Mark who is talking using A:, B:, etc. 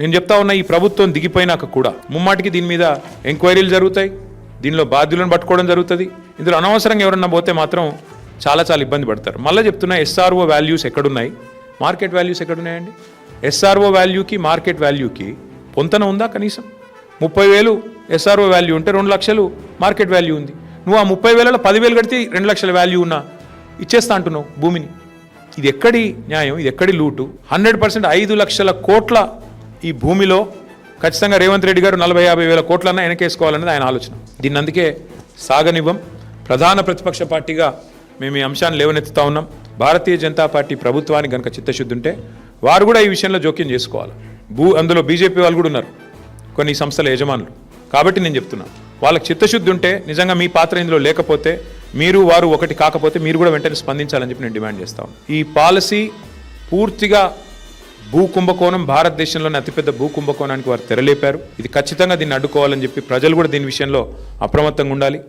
A: నేను చెప్తా ఉన్నా ఈ ప్రభుత్వం దిగిపోయినాక కూడా ముమ్మాటికి దీని మీద ఎంక్వైరీలు జరుగుతాయి. దీనిలో బాధ్యులను పట్టుకోవడం జరుగుతుంది. ఇందులో అనవసరంగా ఎవరన్నా పోతే మాత్రం చాలా చాలా ఇబ్బంది పడతారు. మళ్ళీ చెప్తున్నా ఎస్ఆర్ఓ వాల్యూస్ ఎక్కడున్నాయి? మార్కెట్ వాల్యూస్ ఎక్కడున్నాయండి? ఎస్ఆర్ఓ వాల్యూకి మార్కెట్ వాల్యూకి పొంతన ఉందా కనీసం? ముప్పై వేలు ఎస్ఆర్ఓ వాల్యూ ఉంటే రెండు లక్షలు మార్కెట్ వాల్యూ ఉంది. నువ్వు ఆ ముప్పై వేలలో పదివేలు కడితే రెండు లక్షల వాల్యూ ఉన్నా ఇచ్చేస్తా అంటున్నావు భూమిని. ఇది ఎక్కడి న్యాయం? ఇది ఎక్కడి లూటు? హండ్రెడ్ పర్సెంట్ ఐదు లక్షల కోట్ల ఈ భూమిలో ఖచ్చితంగా రేవంత్ రెడ్డి గారు నలభై యాభై వేల కోట్లన్నా వెనకేసుకోవాలన్నది ఆయన ఆలోచన. దీన్ని అందుకే సాగనివ్వం. ప్రధాన ప్రతిపక్ష పార్టీగా మేము ఈ అంశాన్ని లేవనెత్తుతా ఉన్నాం. భారతీయ జనతా పార్టీ ప్రభుత్వానికి కనుక చిత్తశుద్ధి ఉంటే వారు కూడా ఈ విషయంలో జోక్యం చేసుకోవాలి. భూ అందులో బీజేపీ వాళ్ళు కూడా ఉన్నారు. కొన్ని సంస్థల యజమానులు. కాబట్టి నేను చెప్తున్నాను వాళ్ళకి చిత్తశుద్ధి ఉంటే నిజంగా మీ పాత్ర ఇందులో లేకపోతే మీరు వారు ఒకటి కాకపోతే మీరు కూడా వెంటనే స్పందించాలని చెప్పి నేను డిమాండ్ చేస్తాను ఈ పాలసీ పూర్తిగా భూ కుంభకోణం భారతదేశంలోని అతిపెద్ద భూ కుంభకోణానికి వారు తెరలేపారు. ఇది ఖచ్చితంగా దీన్ని అడ్డుకోవాలని చెప్పి ప్రజలు కూడా దీని విషయంలో అప్రమత్తంగా ఉండాలి.